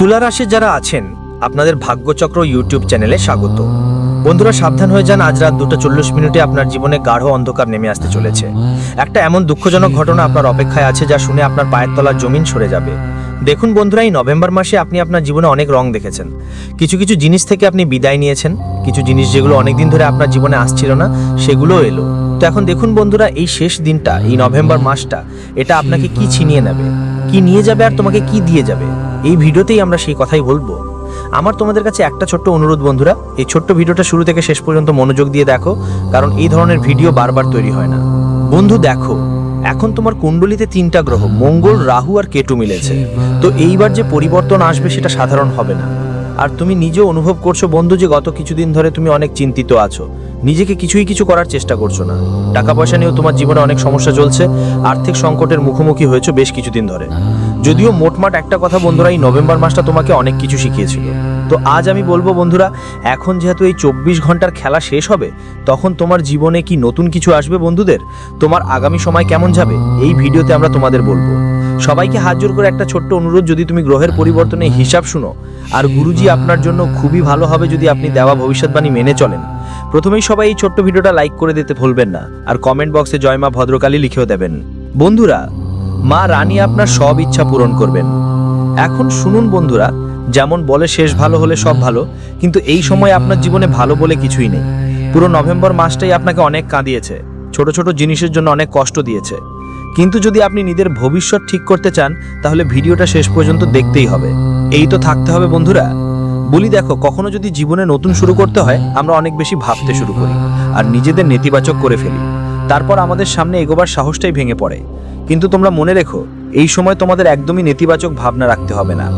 তুলা রাশি যারা আছেন, আপনাদের ভাগ্যচক্র ইউটিউব চ্যানেলে স্বাগত। বন্ধুরা, সাবধান হয়ে যান, আজ রাত দুটো চল্লিশ মিনিটে আপনার জীবনে গাঢ় অন্ধকার নেমে আসতে চলেছে। একটা এমন দুঃখজনক ঘটনা আপনার অপেক্ষায় আছে যা শুনে আপনার পায়ের তলার জমিন সরে যাবে। দেখুন বন্ধুরা, এই নভেম্বর মাসে আপনি আপনার জীবনে অনেক রং দেখেছেন। কিছু কিছু জিনিস থেকে আপনি বিদায় নিয়েছেন, কিছু জিনিস যেগুলো অনেকদিন ধরে আপনার জীবনে আসছিল না সেগুলোও এলো। তো এখন দেখুন বন্ধুরা, এই শেষ দিনটা, এই নভেম্বর মাসটা, এটা আপনাকে কি ছিনিয়ে নেবে? কি নিয়ে যাবে আর তোমাকে কি দিয়ে যাবে? এই ভিডিওতেই আমরা সেই কথাই বলব। আমার তোমাদের কাছে একটা ছোট্ট অনুরোধ বন্ধুরা, এই ছোট্ট ভিডিওটা শুরু থেকে শেষ পর্যন্ত মনোযোগ দিয়ে দেখো, কারণ এই ধরনের ভিডিও বারবার তৈরি হয় না। বন্ধু, দেখো, এখন তোমার কুণ্ডলিতে তিনটা গ্রহ, মঙ্গল, রাহু আর কেটু মিলেছে। তো এইবার যে পরিবর্তন আসবে সেটা সাধারণ হবে না। আর তুমি নিজেও অনুভব করছ, বন্ধু, যে গত কিছুদিন ধরে তুমি অনেক চিন্তিত আছো। নিজেকে কিছুই কিছু করার চেষ্টা করছ না। টাকা পয়সা নিয়েও তোমার জীবনে অনেক সমস্যা চলছে, আর্থিক সংকটের মুখোমুখি হয়েছে বেশ কিছুদিন ধরে। যদিও মোটমাট একটা কথা বন্ধুরা, এই নভেম্বর মাসটা তোমাকে অনেক কিছু শিখিয়েছিল। তো আজ আমি বলব বন্ধুরা, এখন যেহেতু এই চব্বিশ ঘণ্টার খেলা শেষ হবে, তখন তোমার জীবনে কি নতুন কিছু আসবে বন্ধুদের? তোমার আগামী সময় কেমন যাবে? এই ভিডিওতে আমরা তোমাদের বলব। সবাইকে হাত জোর করে একটা ছোট্ট অনুরোধ, যদি তুমি গ্রহের পরিবর্তনে হিসাব শুনো, আর গুরুজি আপনার জন্য খুবই ভালো হবে যদি আপনি দেওয়া ভবিষ্যৎবাণী মেনে চলেন। প্রথমেই সবাই এই ছোট্ট ভিডিওটা লাইক করে দিতে ভুলবেন না, আর কমেন্ট বক্সে জয় মা ভদ্রকালী লিখেও দেবেন। বন্ধুরা, মা রানী আপনার সব ইচ্ছা পূরণ করবেন। এখন শুনুন বন্ধুরা, যেমন বলে শেষ ভালো হলে সব ভালো, কিন্তু এই সময় আপনার জীবনে ভালো বলে কিছুই নেই। পুরো নভেম্বর মাসটাই আপনাকে অনেক কাঁদিয়েছে, ছোট ছোট জিনিসের জন্য অনেক কষ্ট দিয়েছে। কিন্তু যদি আপনি নিজের ভবিষ্যৎ ঠিক করতে চান, তাহলে ভিডিওটা শেষ পর্যন্ত দেখতেই হবে। এই তো থাকতে হবে বন্ধুরা। বলি দেখো, কখনো যদি জীবনে নতুন শুরু করতে হয়, আমরা অনেক বেশি ভাবতে শুরু করি আর নিজেদের নেতিবাচক করে ফেলি। তারপর আমাদের সামনে এগোবার সাহসটাই ভেঙে পড়ে। কিন্তু তোমরা মনে রেখো, এই সময় তোমাদের একদমই নেতিবাচক ভাবনা রাখতে হবে না।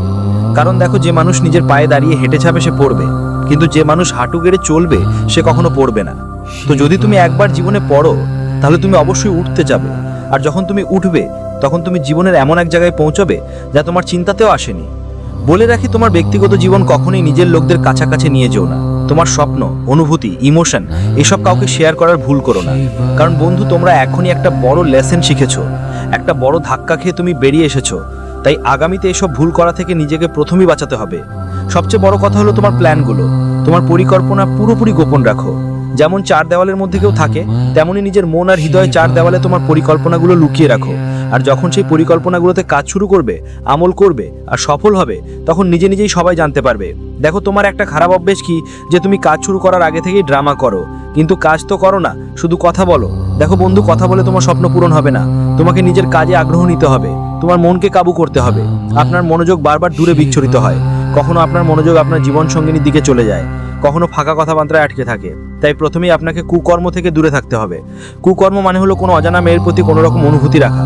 কারণ দেখো, যে মানুষ নিজের পায়ে দাঁড়িয়ে হেঁটে যাবে, সে পড়বে। কিন্তু যে মানুষ হাঁটু গেড়ে চলবে, সে কখনো পড়বে না। তো যদি তুমি একবার জীবনে পড়ো, তাহলে তুমি অবশ্যই উঠতে যাবে। আর যখন তুমি উঠবে, তখন তুমি জীবনের এমন এক জায়গায় পৌঁছবে যা তোমার চিন্তাতেও আসেনি। বলে রাখি, তোমার ব্যক্তিগত জীবন কখনোই নিজের লোকদের কাছাকাছি নিয়ে যেও না। তোমার স্বপ্ন, অনুভূতি, ইমোশন, এসব কাউকে শেয়ার করার ভুল করো না। কারণ বন্ধু, তোমরা এখনই একটা বড় লেসেন শিখেছো। একটা বড় ধাক্কা খেয়ে তুমি বেরিয়ে এসেছ। তাই আগামীতে এসব ভুল করা থেকে নিজেকে প্রথমেই বাঁচাতে হবে। সবচেয়ে বড় কথা হলো তোমার প্ল্যানগুলো। তোমার পরিকল্পনা পুরোপুরি গোপন রাখো। যেমন চার দেওয়ালের মধ্যে কেউ থাকে তেমনই নিজের মন আর হৃদয়ে চার দেওয়ালে তোমার পরিকল্পনাগুলো লুকিয়ে রাখো। আর যখন সেই পরিকল্পনাগুলোতে কাজ শুরু করবে, আমল করবে আর সফল হবে, তখন নিজে নিজেই সবাই জানতে পারবে। দেখো, তোমার একটা খারাপ অভ্যেস কি? যে তুমি কাজ শুরু করার আগে থেকেই ড্রামা করো। কিন্তু কাজ তো করো না, শুধু কথা বলো। দেখো বন্ধু, কথা বলে তোমার স্বপ্ন পূরণ হবে না। তোমাকে নিজের কাজে আগ্রহ নিতে হবে। তোমার মনকে কাবু করতে হবে। আপনার মনোযোগ বারবার দূরে বিচ্ছরিত হয়। কখনো আপনার মনোযোগ আপনার জীবন সঙ্গিনীর দিকে চলে যায়। কখনো ফাঁকা কথাবার্তায় আটকে থাকে। তাই প্রথমেই আপনাকে কুকর্ম থেকে দূরে থাকতে হবে। কুকর্ম মানে হলো কোনো অজানা মেয়ের প্রতি কোনো রকম অনুভূতি রাখা।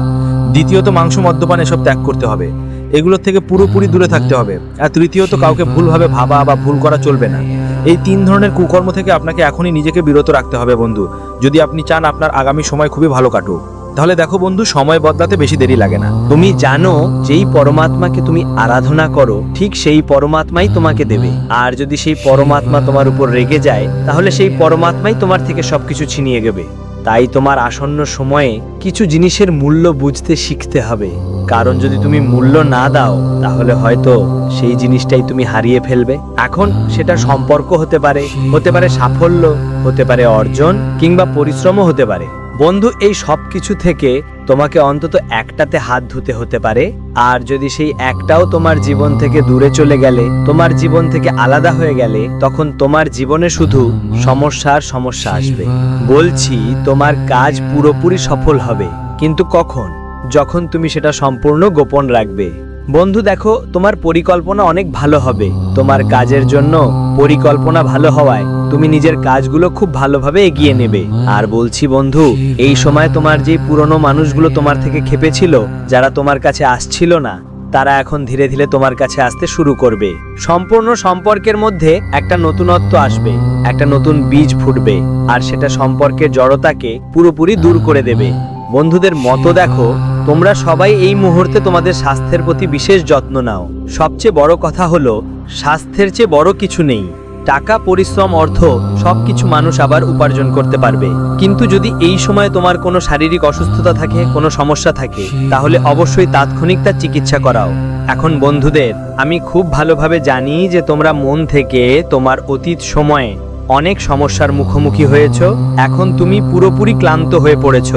দ্বিতীয়ত, মাংস, মদ্যপান এসব ত্যাগ করতে হবে। এগুলোর থেকে পুরোপুরি দূরে থাকতে হবে। আর তৃতীয়ত, কাউকে ভুলভাবে ভাবা বা ভুল করা চলবে না। এই তিন ধরনের কুকর্ম থেকে আপনাকে এখনই নিজেকে বিরত রাখতে হবে বন্ধু। যদি আপনি চান আপনার আগামী সময় খুবই ভালো কাটুক। তাহলে দেখো বন্ধু, সময় বদলাতে বেশি দেরি লাগে না। তুমি জানো, যেই পরমাত্মাকে তুমি আরাধনা করো, ঠিক সেই পরমাত্মাই তোমাকে দেবে। আর যদি সেই পরমাত্মা তোমার উপর রেগে যায়, তাহলে সেই পরমাত্মাই তোমার থেকে সবকিছু ছিনিয়ে গেবে তাই তোমার আসন্ন সময়ে কিছু জিনিসের মূল্য বুঝতে শিখতে হবে। কারণ যদি তুমি মূল্য না দাও, তাহলে হয়তো সেই জিনিসটাই তুমি হারিয়ে ফেলবে। এখন সেটা সম্পর্ক হতে পারে হতে পারে সাফল্য, হতে পারে অর্জন, কিংবা পরিশ্রমও হতে পারে। বন্ধু, এই সব কিছু থেকে তোমাকে অন্তত একটাতে হাত ধুতে হতে পারে। আর যদি সেই একটাও তোমার জীবন থেকে দূরে চলে গেলে, তোমার জীবন থেকে আলাদা হয়ে গেলে, তখন তোমার জীবনে শুধু সমস্যার সমস্যা আসবে। বলছি, তোমার কাজ পুরোপুরি সফল হবে। কিন্তু কখন? যখন তুমি সেটা সম্পূর্ণ গোপন রাখবে। বন্ধু, দেখো, তোমার পরিকল্পনা অনেক ভালো হবে। তোমার কাজের জন্য পরিকল্পনা ভালো হওয়ায় তুমি নিজের কাজগুলো খুব ভালোভাবে এগিয়ে নেবে। আর বলছি বন্ধু, এই সময় তোমার যে পুরনো মানুষগুলো তোমার থেকে খেপেছিল, যারা তোমার কাছে আসছিল না, তারা এখন ধীরে ধীরে তোমার কাছে আসতে শুরু করবে। সম্পূর্ণ সম্পর্কের মধ্যে একটা নতুনত্ব আসবে, একটা নতুন বীজ ফুটবে, আর সেটা সম্পর্কের জড়তাকে পুরোপুরি দূর করে দেবে। বন্ধুদের মতো দেখো, তোমরা সবাই এই মুহূর্তে তোমাদের স্বাস্থ্যের প্রতি বিশেষ যত্ন নাও। সবচেয়ে বড় কথা হলো, স্বাস্থ্যের চেয়ে বড় কিছু নেই। টাকা, পরিশ্রম, অর্থ, সবকিছু মানুষ আবার উপার্জন করতে পারবে। কিন্তু যদি এই সময় তোমার কোনো শারীরিক অসুস্থতা থাকে, কোনো সমস্যা থাকে, তাহলে অবশ্যই তাৎক্ষণিক তার চিকিৎসা করাও। এখন বন্ধুদের, আমি খুব ভালোভাবে জানি যে তোমরা মন থেকে তোমার অতীত সময়ে অনেক সমস্যার মুখোমুখি হয়েছ। এখন তুমি পুরোপুরি ক্লান্ত হয়ে পড়েছ,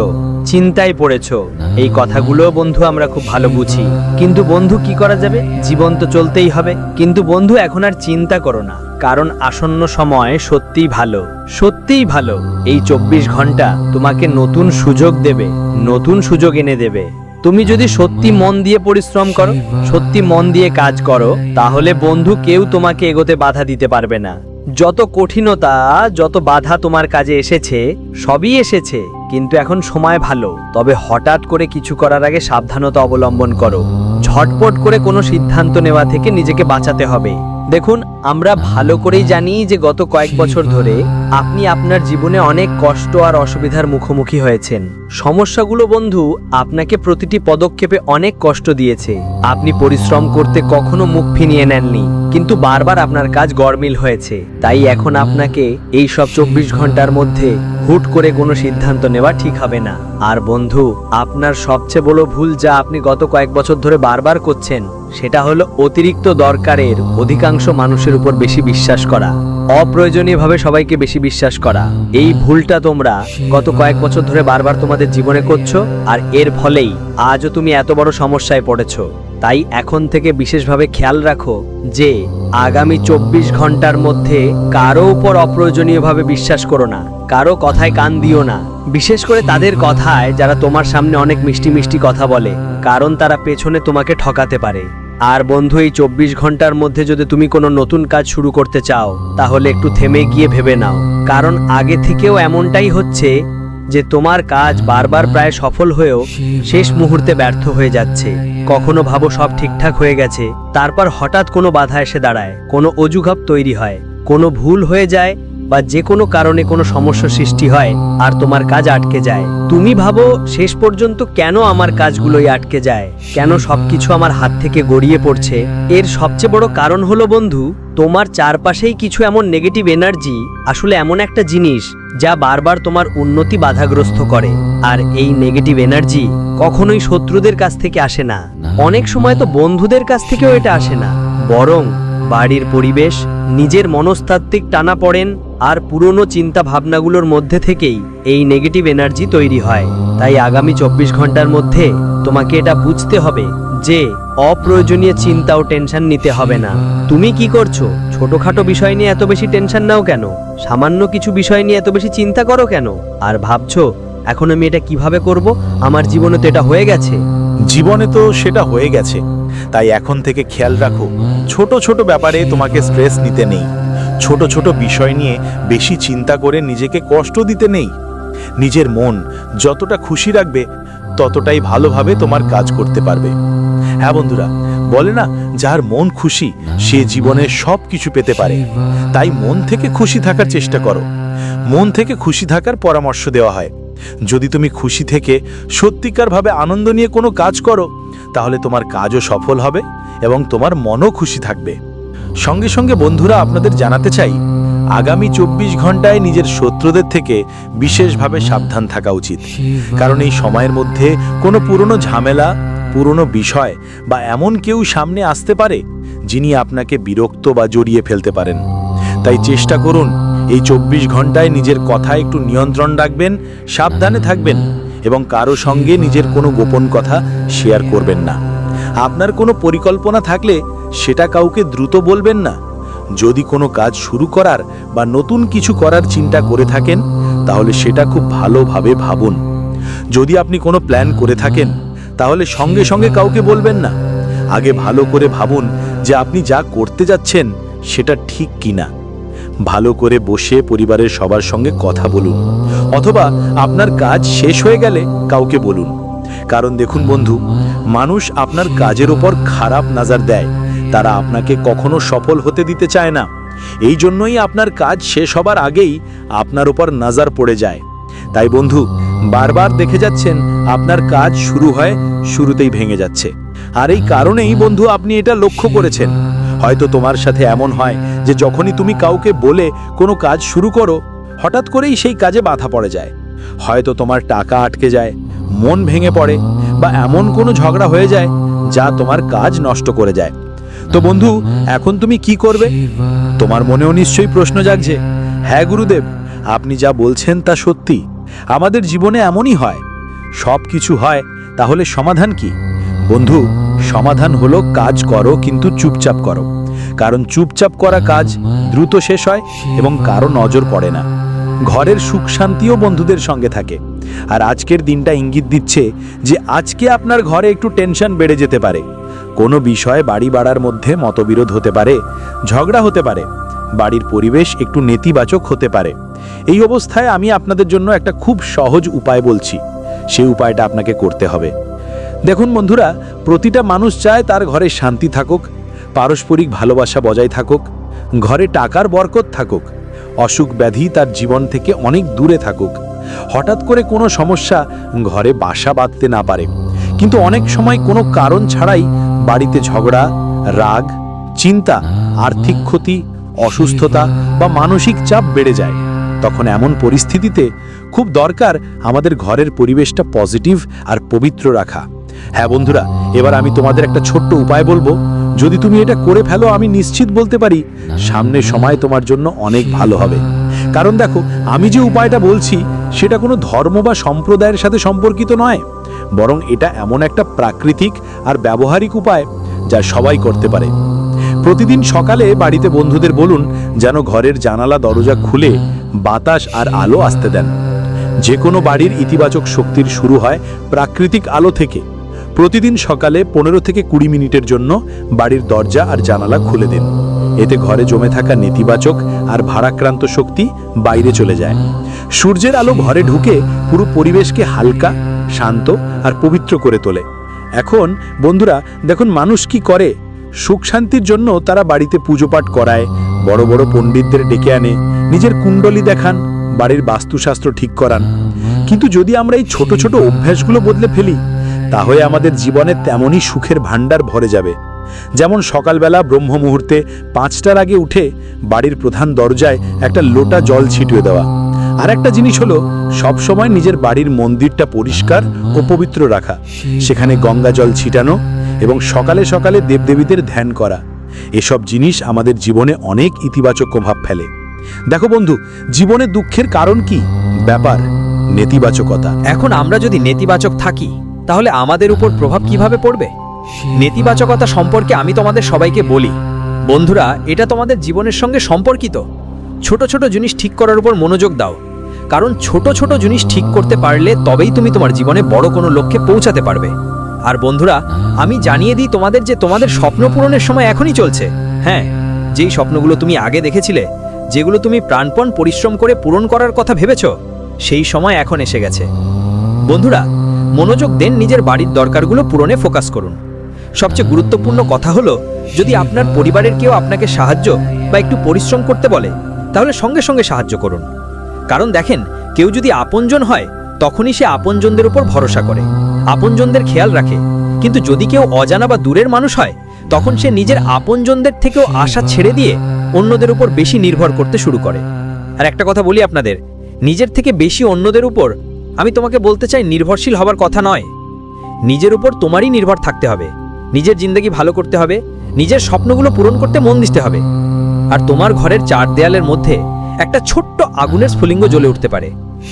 চিন্তায় পড়েছ। এই কথাগুলো বন্ধু আমরা খুব ভালো বুঝি। কিন্তু বন্ধু কি করা যাবে? জীবন তো চলতেই হবে। কিন্তু বন্ধু এখন আর চিন্তা করো না। কারণ আসন্ন সময় সত্যিই ভালো। সত্যিই ভালো। এই চব্বিশ ঘণ্টা তোমাকে নতুন সুযোগ দেবে, নতুন সুযোগ এনে দেবে। তুমি যদি সত্যি মন দিয়ে পরিশ্রম করো, সত্যি মন দিয়ে কাজ করো, তাহলে বন্ধু কেউ তোমাকে এগোতে বাধা দিতে পারবে না। যত কঠিনতা, যত বাধা তোমার কাজে এসেছে, সবই এসেছে, কিন্তু এখন সময় ভালো। তবে হঠাৎ করে কিছু করার আগে সাবধানতা অবলম্বন করো। ঝটপট করে কোনো সিদ্ধান্ত নেওয়া থেকে নিজেকে বাঁচাতে হবে। দেখুন আমরা ভালো করেই জানি যে গত কয়েক বছর ধরে আপনি আপনার জীবনে অনেক কষ্ট আর অসুবিধার মুখোমুখি হয়েছেন। সমস্যাগুলো বন্ধু আপনাকে প্রতিটি পদক্ষেপে অনেক কষ্ট দিয়েছে। আপনি পরিশ্রম করতে কখনো মুখ ফিনিয়ে নেননি কিন্তু বারবার আপনার কাজ গরমিল হয়েছে। তাই এখন আপনাকে এই সব চব্বিশ ঘণ্টার মধ্যে হুট করে কোনো সিদ্ধান্ত নেওয়া ঠিক হবে না। আর বন্ধু আপনার সবচেয়ে বড় ভুল যা আপনি গত কয়েক বছর ধরে বারবার করছেন সেটা হলো অতিরিক্ত দরকারের অধিকাংশ মানুষের উপর বেশি বিশ্বাস করা। অপ্রয়োজনীয়ভাবে সবাইকে বেশি বিশ্বাস করা। এই ভুলটা তোমরা গত কয়েক বছর ধরে বারবার তোমাদের জীবনে করছ, আর এর ফলেই আজও তুমি এত বড় সমস্যায় পড়েছো। তাই এখন থেকে বিশেষভাবে খেয়াল রাখো যে আগামী চব্বিশ ঘণ্টার মধ্যে কারও উপর অপ্রয়োজনীয়ভাবে বিশ্বাস করো না, কারও কথায় কান দিও না। বিশেষ করে তাদের কথায় যারা তোমার সামনে অনেক মিষ্টি মিষ্টি কথা বলে, কারণ তারা পেছনে তোমাকে ঠকাতে পারে। আর বন্ধু, এই চব্বিশ ঘণ্টার মধ্যে যদি তুমি কোনো নতুন কাজ শুরু করতে চাও, তাহলে একটু থেমে গিয়ে ভেবে নাও। কারণ আগে থেকেও এমনটাই হচ্ছে যে তোমার কাজ বারবার প্রায় সফল হয়েও শেষ মুহূর্তে ব্যর্থ হয়ে যাচ্ছে। কখনো ভাবো সব ঠিকঠাক হয়ে গেছে। তারপর হঠাৎ কোনো বাধা এসে দাঁড়ায়। কোনো অজুঘাব তৈরি হয়। কোনো ভুল হয়ে যায়। বা যে কোনো কারণে কোনো সমস্যা সৃষ্টি হয় আর তোমার কাজ আটকে যায়। তুমি ভাবো, শেষ পর্যন্ত কেন আমার কাজগুলোই আটকে যায়? কেন সবকিছু আমার হাত থেকে গড়িয়ে পড়ছে? এর সবচেয়ে বড় কারণ হলো বন্ধু, তোমার চারপাশেই কিছু এমন নেগেটিভ এনার্জি আসলে এমন একটা জিনিস যা বারবার তোমার উন্নতি বাধাগ্রস্ত করে। আর এই নেগেটিভ এনার্জি কখনোই শত্রুদের কাছ থেকে আসে না। অনেক সময় তো বন্ধুদের কাছ থেকেও এটা আসে না। বরং বাড়ির পরিবেশ, নিজের মনস্তাত্ত্বিক টানা পড়েন আর পুরনো চিন্তা ভাবনাগুলোর মধ্যে থেকেই এই নেগেটিভ এনার্জি তৈরি হয়। তাই আগামী চব্বিশ ঘণ্টার মধ্যে তোমাকে এটা বুঝতে হবে যে অপ্রয়োজনীয় চিন্তা ও টেনশন নিতে হবে না। তুমি কি করছ? ছোটখাটো বিষয় নিয়ে এত বেশি টেনশন নাও কেন? সামান্য কিছু বিষয় নিয়ে এত বেশি চিন্তা করো কেন? আর ভাবছ, এখন আমি এটা কীভাবে করব? আমার জীবনে তো এটা হয়ে গেছে। জীবনে তো সেটা হয়ে গেছে। তাই এখন থেকে খেয়াল রাখো, ছোট ছোট ব্যাপারে তোমাকে স্ট্রেস নিতে নেই। ছোট ছোট বিষয় নিয়ে বেশি চিন্তা করে নিজেকে কষ্ট দিতে নেই। নিজের মন যতটা খুশি রাখবে, ততটাই ভালোভাবে তোমার কাজ করতে পারবে। হ্যাঁ বন্ধুরা, বলে না, যার মন খুশি, সে জীবনে সব কিছু পেতে পারে। তাই মন থেকে খুশি থাকার চেষ্টা করো। মন থেকে খুশি থাকার পরামর্শ দেওয়া হয়। যদি তুমি খুশি থেকে সত্যিকারভাবে আনন্দ নিয়ে কোনো কাজ করো তাহলে তোমার কাজও সফল হবে এবং তোমার মনও খুশি থাকবে। সঙ্গে সঙ্গে বন্ধুরা আপনাদের জানাতে চাই, আগামী চব্বিশ ঘন্টায় নিজের শত্রুদের থেকে বিশেষভাবে সাবধান থাকা উচিত। কারণ এই সময়ের মধ্যে কোনো পুরনো ঝামেলা, পুরনো বিষয় বা এমন কেউ সামনে আসতে পারে যিনি আপনাকে বিরক্ত বা জড়িয়ে ফেলতে পারেন। তাই চেষ্টা করুন, এই চব্বিশ ঘন্টায় নিজের কথায় একটু নিয়ন্ত্রণ রাখবেন, সাবধানে থাকবেন এবং কারও সঙ্গে নিজের কোনো গোপন কথা শেয়ার করবেন না। আপনার কোনো পরিকল্পনা থাকলে সেটা কাউকে দ্রুত বলবেন না। যদি কোনো কাজ শুরু করার বা নতুন কিছু করার চিন্তা করে থাকেন, তাহলে সেটা খুব ভালোভাবে ভাবুন। যদি আপনি কোনো প্ল্যান করে থাকেন, তাহলে সঙ্গে সঙ্গে কাউকে বলবেন না। আগে ভালো করে ভাবুন যে আপনি যা করতে যাচ্ছেন, সেটা ঠিক কিনা। ভালো করে বসে পরিবারের সবার সঙ্গে কথা বলুন। অথবা আপনার কাজ শেষ হয়ে গেলে কাউকে বলুন। কারণ দেখুন বন্ধু, মানুষ আপনার কাজের ওপর খারাপ নজর দেয়। তারা আপনাকে কখনো সফল হতে দিতে চায় না। এই জন্যই আপনার কাজ শেষ হবার আগেই আপনার ওপর নজর পড়ে যায়। তাই বন্ধু, বারবার দেখে যাচ্ছেন, আপনার কাজ শুরু হয় শুরুতেই ভেঙে যাচ্ছে। আর এই কারণেই বন্ধু আপনি এটা লক্ষ্য করেছেন। হয়তো তোমার সাথে এমন হয় যে যখনই তুমি কাউকে বলে কোনো কাজ শুরু করো, হঠাৎ করেই সেই কাজে বাধা পড়ে যায়। হয়তো তোমার টাকা আটকে যায়, মন ভেঙে পড়ে বা এমন কোনো ঝগড়া হয়ে যায় যা তোমার কাজ নষ্ট করে যায়। তো বন্ধু, এখন তুমি কি করবে? তোমার মনেও নিশ্চয়ই প্রশ্ন জাগছে। হ্যাঁ গুরুদেব, আপনি যা বলছেন তা সত্যি। আমাদের জীবনে এমনই হয়। সব কিছু হয়, তাহলে সমাধান কি? বন্ধু সমাধান হলো কাজ করো কিন্তু চুপচাপ করো। কারণ চুপচাপ করা কাজ দ্রুত শেষ হয় এবং কারও নজর পড়ে না। ঘরের সুখ শান্তিও বন্ধুদের সঙ্গে থাকে। আর আজকের দিনটা ইঙ্গিত দিচ্ছে যে আজকে আপনার ঘরে একটু টেনশন বেড়ে যেতে পারে। কোনো বিষয়ে বাড়ি বাড়ার মধ্যে মতবিরোধ হতে পারে, ঝগড়া হতে পারে, বাড়ির পরিবেশ একটু নেতিবাচক হতে পারে। এই অবস্থায় আমি আপনাদের জন্য একটা খুব সহজ উপায় বলছি। সেই উপায়টা আপনাকে করতে হবে। দেখুন বন্ধুরা, প্রতিটা মানুষ চায় তার ঘরে শান্তি থাকুক, পারস্পরিক ভালোবাসা বজায় থাকুক, ঘরে টাকার বরকত থাকুক, অসুখ ব্যাধি তার জীবন থেকে অনেক দূরে থাকুক। হঠাৎ করে কোনো সমস্যা ঘরে বাসা বাঁধতে না পারে। কিন্তু অনেক সময় কোনো কারণ ছাড়াই বাড়িতে ঝগড়া, রাগ, চিন্তা, আর্থিক ক্ষতি, অসুস্থতা বা মানসিক চাপ বেড়ে যায়। তখন এমন পরিস্থিতিতে খুব দরকার আমাদের ঘরের পরিবেশটা পজিটিভ আর পবিত্র রাখা। হ্যাঁ বন্ধুরা, এবার আমি তোমাদের একটা ছোট্ট উপায় বলব। যদি তুমি এটা করে ফেলো, আমি নিশ্চিত বলতে পারি, সামনের সময় তোমার জন্য অনেক ভালো হবে। কারণ দেখো, আমি যে উপায়টা বলছি, সেটা কোনো ধর্ম বা সম্প্রদায়ের সাথে সম্পর্কিত নয়। বরং এটা এমন একটা প্রাকৃতিক আর ব্যবহারিক উপায় যা সবাই করতে পারে। প্রতিদিন সকালে বাড়িতে বন্ধুদের বলুন, যেন ঘরের জানালা, দরজা খুলে বাতাস আর আলো আসতে দেন। যে কোনো বাড়ির ইতিবাচক শক্তির শুরু হয় প্রাকৃতিক আলো থেকে। প্রতিদিন সকালে পনেরো থেকে কুড়ি মিনিটের জন্য বাড়ির দরজা আর জানালা খুলে দিন। এতে ঘরে জমে থাকা নেতিবাচক আর ভারাক্রান্ত শক্তি বাইরে চলে যায়। সূর্যের আলো ঘরে ঢুকে পুরো পরিবেশকে হালকা, শান্ত আর পবিত্র করে তোলে। এখন বন্ধুরা, দেখুন মানুষ কি করে? সুখ শান্তির জন্য তারা বাড়িতে পুজো পাঠ করায়, বড় বড় পণ্ডিতদের ডেকে আনে, নিজের কুণ্ডলী দেখান, বাড়ির বাস্তুশাস্ত্র ঠিক করান। কিন্তু যদি আমরা এই ছোট ছোট অভ্যাসগুলো বদলে ফেলি তাহলে আমাদের জীবনে তেমনই সুখের ভাণ্ডার ভরে যাবে। যেমন সকালবেলা ব্রহ্ম মুহূর্তে পাঁচটার আগে উঠে বাড়ির প্রধান দরজায় একটা লোটা জল ছিটিয়ে দেওয়া। আর একটা জিনিস হলো, সবসময় নিজের বাড়ির মন্দিরটা পরিষ্কার ও পবিত্র রাখা। সেখানে গঙ্গা জল ছিটানো এবং সকালে সকালে দেবদেবীদের ধ্যান করা। এসব জিনিস আমাদের জীবনে অনেক ইতিবাচক প্রভাব ফেলে। দেখো বন্ধু, জীবনে দুঃখের কারণ কি? ব্যাপার, নেতিবাচকতা। এখন আমরা যদি নেতিবাচক থাকি তাহলে আমাদের উপর প্রভাব কীভাবে পড়বে? নেতিবাচকতা সম্পর্কে আমি তোমাদের সবাইকে বলি। বন্ধুরা, এটা তোমাদের জীবনের সঙ্গে সম্পর্কিত। ছোট ছোট জিনিস ঠিক করার উপর মনোযোগ দাও। কারণ ছোট ছোট জিনিস ঠিক করতে পারলে তবেই তুমি তোমার জীবনে বড় কোনো লক্ষ্যে পৌঁছাতে পারবে। আর বন্ধুরা, আমি জানিয়ে দিই তোমাদের যে তোমাদের স্বপ্ন পূরণের সময় এখনই চলছে। হ্যাঁ যেই স্বপ্নগুলো তুমি আগে দেখেছিলে, যেগুলো তুমি প্রাণপণ পরিশ্রম করে পূরণ করার কথা ভেবেছ, সেই সময় এখন এসে গেছে। বন্ধুরা মনোযোগ দেন নিজের বাড়ির দরকারগুলো পূরণে ফোকাস করুন। সবচেয়ে গুরুত্বপূর্ণ কথা হলো, যদি আপনার পরিবারের কেউ আপনাকে সাহায্য বা একটু পরিশ্রম করতে বলে, তাহলে সঙ্গে সঙ্গে সাহায্য করুন। কারণ দেখেন, কেউ যদি আপনজন হয়, তখনই সে আপনজনদের উপর ভরসা করে। আপনজনদের খেয়াল রাখে। কিন্তু যদি কেউ অজানা বা দূরের মানুষ হয়, তখন সে নিজের আপনজনদের থেকেও আশা ছেড়ে দিয়ে অন্যদের উপর বেশি নির্ভর করতে শুরু করে। আর একটা কথা বলি আপনাদের, নিজের থেকে বেশি অন্যদের উপর আমি তোমাকে বলতে চাই, নির্ভরশীল হবার কথা নয়। নিজের উপর তোমারই নির্ভর থাকতে হবে। নিজের জিন্দগি ভালো করতে হবে। নিজের স্বপ্নগুলো পূরণ করতে মন দিতে হবে। আর তোমার ঘরের চার দেয়ালের মধ্যে একটা ছোট্ট আগুনের স্ফুলিঙ্গ জ্বলে উঠতে পারে।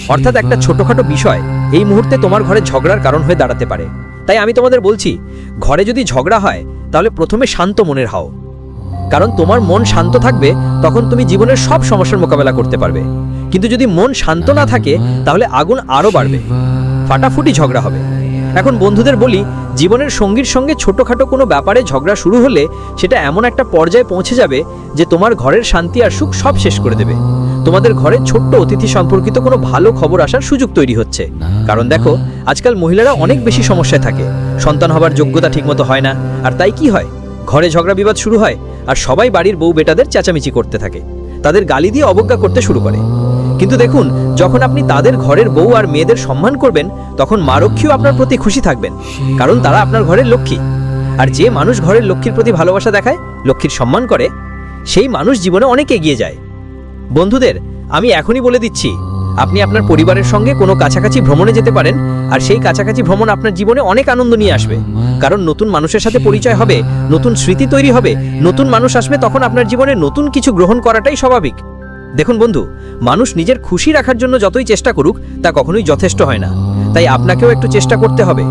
অর্থাৎ একটা ছোটখাটো বিষয় এই মুহূর্তে তোমার ঘরে ঝগড়ার কারণ হয়ে দাঁড়াতে পারে। তাই আমি তোমাদের বলছি, ঘরে যদি ঝগড়া হয়, তাহলে প্রথমে শান্ত মনের হও। কারণ তোমার মন শান্ত থাকবে, তখন তুমি জীবনের সব সমস্যার মোকাবেলা করতে পারবে। কিন্তু যদি মন শান্ত না থাকে, তাহলে আগুন আরও বাড়বে। ফাটাফুটি ঝগড়া হবে। এখন বন্ধুদের বলি, জীবনের সঙ্গীর সঙ্গে ছোটখাটো কোনো ব্যাপারে ঝগড়া শুরু হলে সেটা এমন একটা পর্যায়ে পৌঁছে যাবে যে তোমার ঘরের শান্তি আর সুখ সব শেষ করে দেবে। তোমাদের ঘরে ছোট্ট অতিথি সম্পর্কিত কোনো ভালো খবর আসার সুযোগ তৈরি হচ্ছে। কারণ দেখো, আজকাল মহিলারা অনেক বেশি সমস্যায় থাকে। সন্তান হবার যোগ্যতা ঠিকমতো হয় না। আর তাই কি হয়? ঘরে ঝগড়া বিবাদ শুরু হয় আর সবাই বাড়ির বউ বেটাদের চেঁচামেচি করতে থাকে। তাদের গালি দিয়ে অবজ্ঞা করতে শুরু করে। কিন্তু দেখুন, যখন আপনি তাদের ঘরের বউ আর মেয়েদের সম্মান করবেন, তখন মা লক্ষ্মীও আপনার প্রতি খুশি থাকবেন, কারণ তারা আপনার ঘরের লক্ষ্মী। আর যে মানুষ ঘরের লক্ষ্মীর প্রতি ভালোবাসা দেখায়, লক্ষ্মীর সম্মান করে, সেই মানুষ জীবনে অনেক এগিয়ে যায়। বন্ধুদের, আমি এখনই বলে দিচ্ছি, আপনি আপনার পরিবারের সঙ্গে কোনো কাছাকাছি ভ্রমণে যেতে পারেন আর সেই কাছাকাছি ভ্রমণ আপনার জীবনে অনেক আনন্দ নিয়ে আসবে। কারণ নতুন মানুষের সাথে পরিচয় হবে, নতুন স্মৃতি তৈরি হবে, নতুন মানুষ আসবে, তখন আপনার জীবনে নতুন কিছু গ্রহণ করাটাই স্বাভাবিক। দেখুন বন্ধু, মানুষ নিজের খুশি রাখার জন্য যতই চেষ্টা করুক, তা কখনোই যথেষ্ট হয় না। তাই আপনাকেও একটু চেষ্টা করতে হবে।